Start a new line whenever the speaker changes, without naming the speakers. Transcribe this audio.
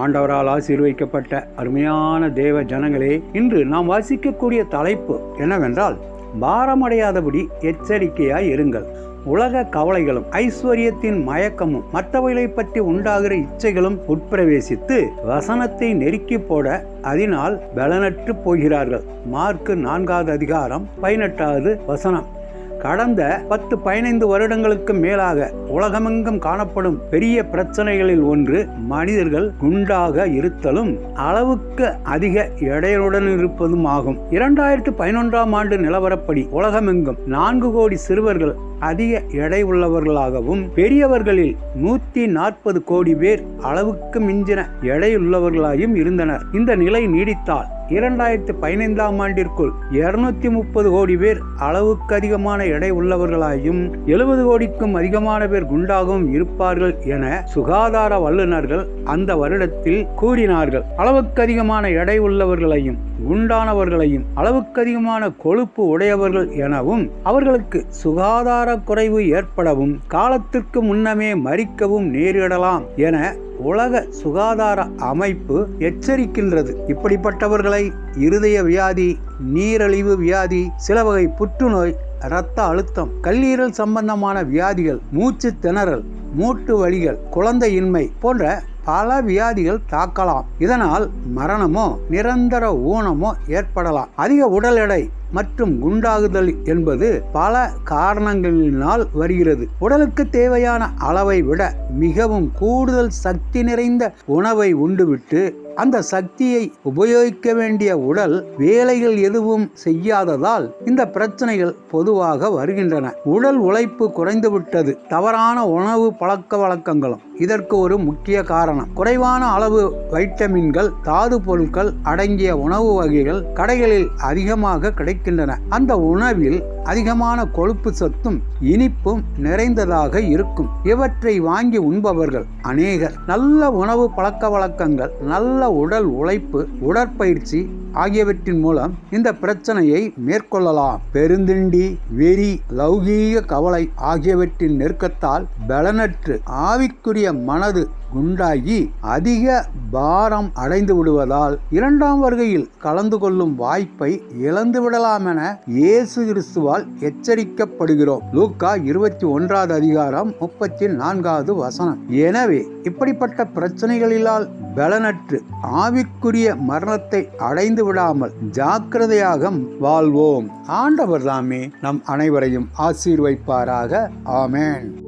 ஆண்டவரால் ஆசீர்வதிக்கப்பட்ட அருமையான தேவ ஜனங்களே இன்று நாம் வாசிக்கக்கூடிய தலைப்பு என்னவென்றால் பாரமடையாதபடி எச்சரிக்கையாய் இருங்கள். உலக கவலைகளும் ஐஸ்வர்யத்தின் மயக்கமும் மற்றவைகளை பற்றி உண்டாகிற இச்சைகளும் உட்பிரவேசித்து வசனத்தை நெருக்கி போட அதனால் பலனற்று போகிறார்கள். மார்க்கு நான்காவது அதிகாரம் பதினெட்டாவது வசனம். கடந்த பத்து பதினைந்து வருடங்களுக்கு மேலாக உலகமெங்கும் காணப்படும் பெரிய பிரச்சனைகளில் ஒன்று மனிதர்கள் குண்டாக இருத்தலும் அளவுக்கு அதிக எடையுடன் இருப்பதும் ஆகும். இரண்டாயிரத்து பதினொன்றாம் ஆண்டு நிலவரப்படி உலகமெங்கும் நான்கு கோடி சிறுவர்கள் அதிக எடை உள்ளவர்களாகவும் பெரியவர்களில் நூத்தி நாற்பது கோடி பேர் அளவுக்கு மிஞ்சின எடையுள்ளவர்களாயும் இருந்தனர். இந்த நிலை நீடித்தால் இரண்டாயிரத்தி பதினைந்தாம் ஆண்டிற்குள் இருநூத்தி முப்பது கோடி பேர் அளவுக்கு அதிகமான எடை உள்ளவர்களாயும் எழுபது கோடிக்கும் அதிகமான பேர் குண்டாகவும் இருப்பார்கள் என சுகாதார வல்லுநர்கள் அந்த வருடத்தில் கூறினார்கள். அளவுக்கு அதிகமான எடை உள்ளவர்களையும் குண்டானவர்களையும் அளவுக்கு அதிகமான கொழுப்பு உடையவர்கள் எனவும் அவர்களுக்கு சுகாதார குறைவு ஏற்படவும் காலத்திற்கு முன்னமே மறிக்கவும் நேரிடலாம் என உலக சுகாதார அமைப்பு எச்சரிக்கின்றது. இப்படிப்பட்டவர்களை இருதய வியாதி நீரழிவு வியாதி சில வகை புற்றுநோய் இரத்த அழுத்தம் கல்லீரல் சம்பந்தமான வியாதிகள் மூச்சு திணறல் மூட்டு வலிகள் குழந்தையின்மை போன்ற பல வியாதிகள் தாக்கலாம். இதனால் மரணமோ நிரந்தர ஊனமோ ஏற்படலாம். அதிக உடல் எடை மற்றும் குண்டாகுதல் என்பது பல காரணங்களினால் வருகிறது. உடலுக்கு தேவையான அளவை விட மிகவும் கூடுதல் சக்தி நிறைந்த உணவை உண்டுவிட்டு அந்த சக்தியை உபயோகிக்க வேண்டிய உடல் வேலைகள் எதுவும் செய்யாததால் இந்த பிரச்சனைகள் பொதுவாக வருகின்றன. உடல் உழைப்பு குறைந்துவிட்டது. தவறான உணவு பழக்க வழக்கங்களும் இதற்கு ஒரு முக்கிய காரணம். குறைவான அளவு வைட்டமின்கள் தாது பொருட்கள் அடங்கிய உணவு வகைகள் கடைகளில் அதிகமாக கிடைக்கின்றன. அந்த உணவில் அதிகமான கொழுப்பு சத்தும் இனிப்பும் நிறைந்ததாக இருக்கும். இவற்றை வாங்கி உண்பவர்கள் அநேகர். நல்ல உணவு பழக்க வழக்கங்கள் நல்ல உடல் உழைப்பு உடற்பயிற்சி ஆகியவற்றின் மூலம் இந்த பிரச்சனையை மேற்கொள்ளலாம். பெருந்திண்டி வெறி லௌகீக கவலை ஆகியவற்றின் நெருக்கத்தால் பலனற்று ஆவிக்குரிய மனது குண்டாகி அதிக பாரம் அடைந்து விடுவதால் இரண்டாம் வருகையில் கலந்து கொள்ளும் வாய்ப்பை இழந்து விடலாம் என இயேசு கிறிஸ்துவால் எச்சரிக்கப்படுகிறோம். லூக்கா இருபத்தி ஒன்றாவது அதிகாரம் முப்பத்தி நான்காவது வசனம். எனவே இப்படிப்பட்ட பிரச்சனைகளிலால் பலனற்று ஆவிக்குரிய மரணத்தை அடைந்து விடாமல் ஜாக்கிரதையாக வாழ்வோம். ஆண்டவர் தாமே நம் அனைவரையும் ஆசீர்வைப்பாராக ஆமேன்.